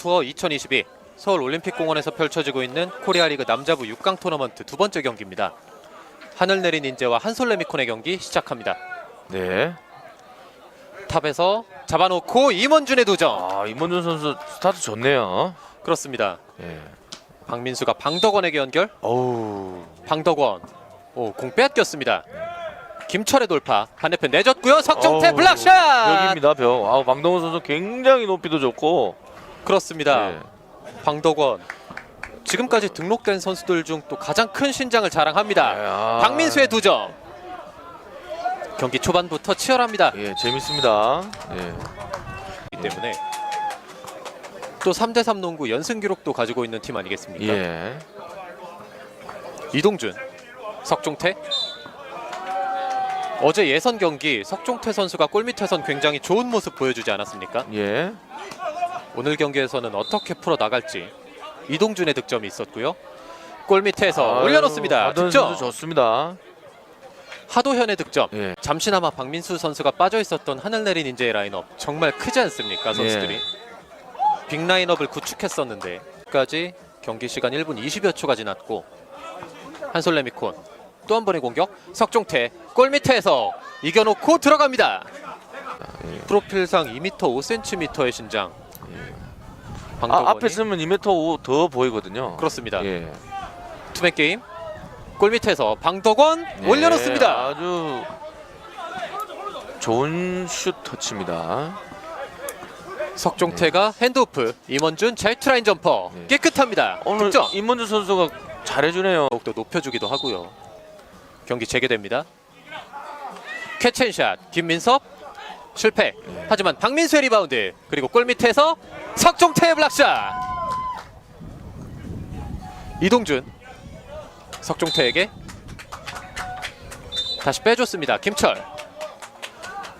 투어 2022 서울 올림픽공원에서 펼쳐지고 있는 코리아 리그 남자부 6강 토너먼트 두 번째 경기입니다. 하늘 내린 인재와 한솔레미콘의 경기 시작합니다. 네. 탑에서 잡아놓고 임원준의 도전. 아 임원준 선수 스타트 좋네요. 그렇습니다. 예. 박민수가 방덕원에게 연결. 어우. 방덕원. 오, 공 빼앗겼습니다. 김철의 돌파. 반대편 내줬고요. 석정태 어우, 블락샷. 여기입니다 벽. 아 방동원 선수 굉장히 높이도 좋고. 그렇습니다. 예. 방덕원. 지금까지 등록된 선수들 중 또 가장 큰 신장을 자랑합니다. 아. 박민수의 두 점. 경기 초반부터 치열합니다. 예 재밌습니다. 예. 이 때문에 또 3대3 농구 연승 기록도 가지고 있는 팀 아니겠습니까? 예. 이동준, 석종태. 어제 예선 경기 석종태 선수가 골밑에선 굉장히 좋은 모습 보여주지 않았습니까? 예. 오늘 경기에서는 어떻게 풀어 나갈지 이동준의 득점이 있었고요. 골 밑에서 아유, 올려놓습니다. 하도현 득점. 선수 좋습니다. 하도현의 득점. 예. 잠시나마 박민수 선수가 빠져 있었던 하늘 내린 인재의 라인업 정말 크지 않습니까 선수들이? 예. 빅 라인업을 구축했었는데 까지 경기 시간 1분 20여 초가 지났고 한솔레미콘 또 한 번의 공격 석종태 골 밑에서 이겨놓고 들어갑니다. 예. 프로필상 2m 5cm의 신장. 아 방덕원이 앞에 쓰면 2m 5더 보이거든요. 그렇습니다. 예. 투맨 게임 골 밑에서 방덕원 예, 올려놓습니다. 아주 좋은 슛 터치입니다. 석종태가 핸드오프 임원준 젤트라인 점퍼 네. 깨끗합니다. 오늘 득점 임원준 선수가 잘해주네요. 더욱더 높여주기도 하고요. 경기 재개됩니다. 캐치앤샷 김민섭 실패. 네. 하지만 박민수의 리바운드 그리고 골 밑에서 석종태의 블락샷. 이동준 석종태에게 다시 빼줬습니다. 김철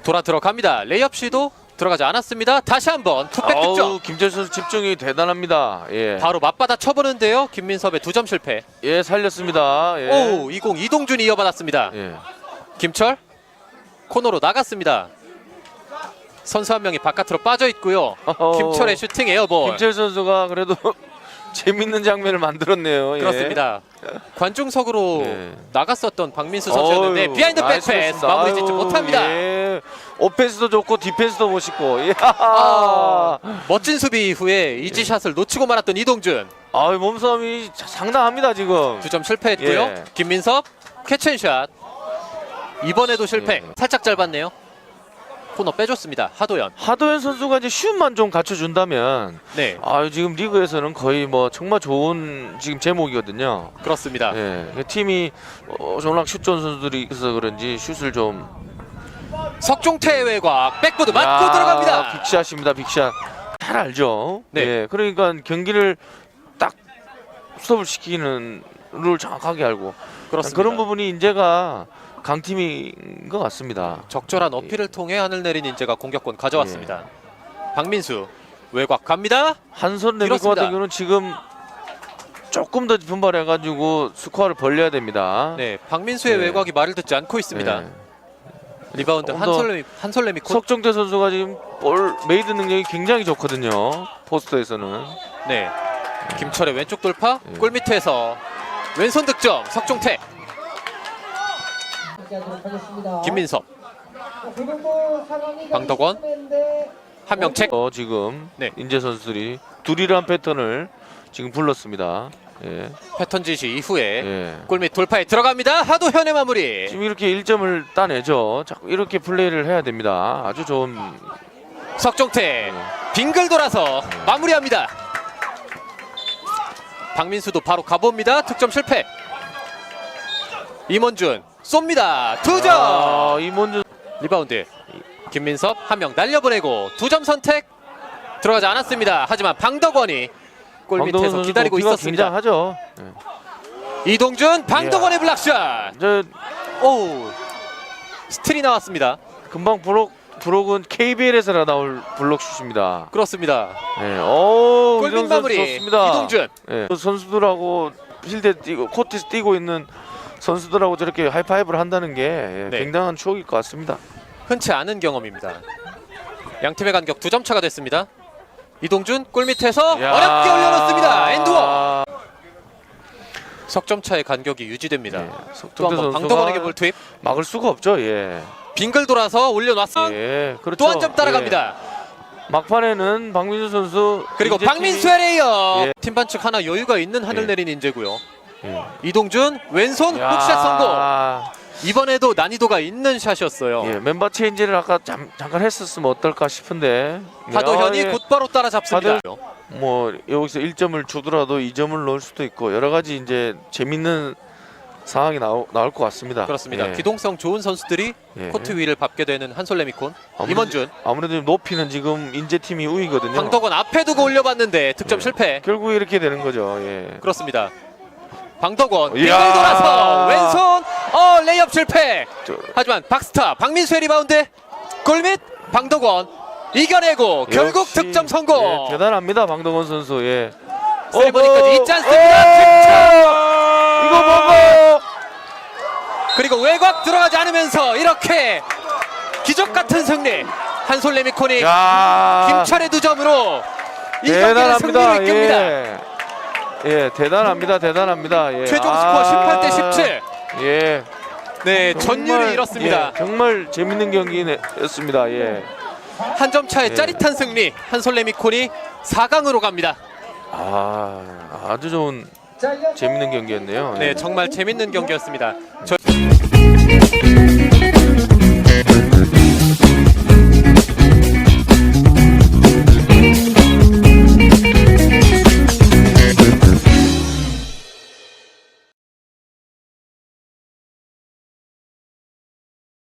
돌아 들어갑니다. 레이업 시도 들어가지 않았습니다. 다시 한번 투백 득점. 아우 김철 선수 집중이 대단합니다. 예. 바로 맞받아 쳐보는데요. 김민섭의 두 점 실패. 예 살렸습니다. 예. 오, 20 이동준이 이어받았습니다. 예. 김철 코너로 나갔습니다. 선수 한 명이 바깥으로 빠져 있고요. 어허. 김철의 슈팅 에어볼. 김철 선수가 그래도 재밌는 장면을 만들었네요. 예. 그렇습니다. 관중석으로 예. 나갔었던 박민수 선수였는데 어휴, 비하인드 백패스. 마무리 짓지 아유, 못합니다. 예. 오펜스도 좋고 디펜스도 멋있고. 예. 아, 멋진 수비 이후에 이지샷을 놓치고 말았던 이동준 아유 몸싸움이 상당합니다 지금. 두 점 실패했고요. 예. 김민섭 캐치앤샷 이번에도 실패. 예. 살짝 짧았네요. 코너 빼줬습니다. 하도현. 하도현 선수가 이제 슛만 좀 갖춰준다면 네, 아 지금 리그에서는 거의 뭐 정말 좋은 지금 제목이거든요. 그렇습니다. 예, 그 팀이 어, 워낙 슛 좋은 선수들이 있어서 그런지 슛을 좀 석종태의 외곽 백보드 맞고 야, 들어갑니다. 빅샷입니다, 빅샷. 잘 알죠. 네. 예, 그러니까 경기를 딱 스톱을 시키는 룰 정확하게 알고 그렇습니다. 그런 부분이 인재가 강팀인 것 같습니다. 적절한 어필을 통해 하늘 내린 인재가 공격권 가져왔습니다. 예. 박민수 외곽 갑니다. 한선 레미코. 같은 경우는 지금 조금 더 분발해가지고 스코어를 벌려야 됩니다. 네, 박민수의 네. 외곽이 말을 듣지 않고 있습니다. 예. 리바운드 조금 더 한솔레미 한솔레미 코. 석정태 선수가 지금 볼 메이드 능력이 굉장히 좋거든요. 포스터에서는. 네, 김철의 왼쪽 돌파 예. 골 밑에서 왼손 득점 석종태 김민섭 방덕원, 한명 책. 어, 지금 네. 인재 선수들이 둘이란 패턴을 지금 불렀습니다. 예. 패턴 지시 이후에 예. 골밑 돌파에 들어갑니다. 하도현의 마무리. 지금 이렇게 1점을 따내죠. 자꾸 이렇게 플레이를 해야 됩니다. 아주 좋은 석종태 빙글 돌아서 마무리합니다. 박민수도 바로 가봅니다. 득점 실패. 임원준 쏩니다. 두 점. 아, 이문준 리바운드. 김민섭 한 명 날려보내고 두 점 선택 들어가지 않았습니다. 하지만 방덕원이 골 밑에서 기다리고 높이가 있었습니다. 굉장하죠. 예. 이동준 방덕원의 블락샷. 저오 스틸이 나왔습니다. 금방 브록 브록은 KBL에서나 나올 블록 슛입니다. 그렇습니다. 예. 오, 골밑 마무리 좋습니다. 이동준. 예. 선수들하고 필드에 뛰고 코트에서 뛰고 있는 선수들하고 저렇게 하이파이브를 한다는 게 예, 네. 굉장한 추억일 것 같습니다. 흔치 않은 경험입니다. 양 팀의 간격 두 점 차가 됐습니다. 이동준 골 밑에서 야. 어렵게 올려놓습니다. 엔드워 석점 차의 간격이 유지됩니다. 예. 또 석동태 한번 선수가 방덕원에게 볼 투입. 막을 수가 없죠. 예. 빙글 돌아서 올려놨어. 예. 그렇죠. 또 한 점 따라갑니다. 예. 막판에는 박민수 선수 그리고 인제 팀이- 박민수의 레이어. 예. 팀 반칙 하나 여유가 있는 하늘 예. 내린 인재고요. 예. 이동준 왼손 야. 훅샷 성공. 이번에도 난이도가 있는 샷이었어요. 예, 멤버 체인지를 아까 잠, 잠깐 했었으면 어떨까 싶은데 하도현이 야, 예. 곧바로 따라잡습니다. 뭐 여기서 1점을 주더라도 2점을 넣을 수도 있고 여러 가지 이제 재밌는 상황이 나오, 나올 것 같습니다. 그렇습니다. 예. 기동성 좋은 선수들이 예. 코트 위를 밟게 되는 한솔레미콘, 아무래도- 임원준, 아무래도 높이는 지금 인제 팀이 우위거든요. 방덕원 앞에 두고 올려봤는데 득점 예. 실패. 결국 이렇게 되는 거죠. 예. 그렇습니다. 방덕원 빙글 이야. 돌아서 왼손 어 레이업 실패. 저- 하지만 박스타 박민수의 리바운드 골밑 방덕원 이겨내고 결국 역시, 득점 성공. 예, 대단합니다, 방동원 선수. 예. 세레머니까지 어허! 있지 않습니다. 어! 이거 뭐고? 그리고 외곽 들어가지 않으면서 이렇게 기적 같은 승리. 한솔레미콘이 야. 김철의 두 점으로 이 승리로 대단합니다. 이끕니다. 예. 예, 대단합니다. 대단합니다. 예. 최종 아. 스코어 18 대 17. 예. 네, 정말, 전율을 잃었습니다. 예, 정말 재밌는 경기였습니다. 예. 한 점 차의 예. 짜릿한 승리. 한솔레미콘이 4강으로 갑니다. 아, 아주 좋은 재밌는 경기였네요. 네, 예. 정말 재밌는 경기였습니다. 저...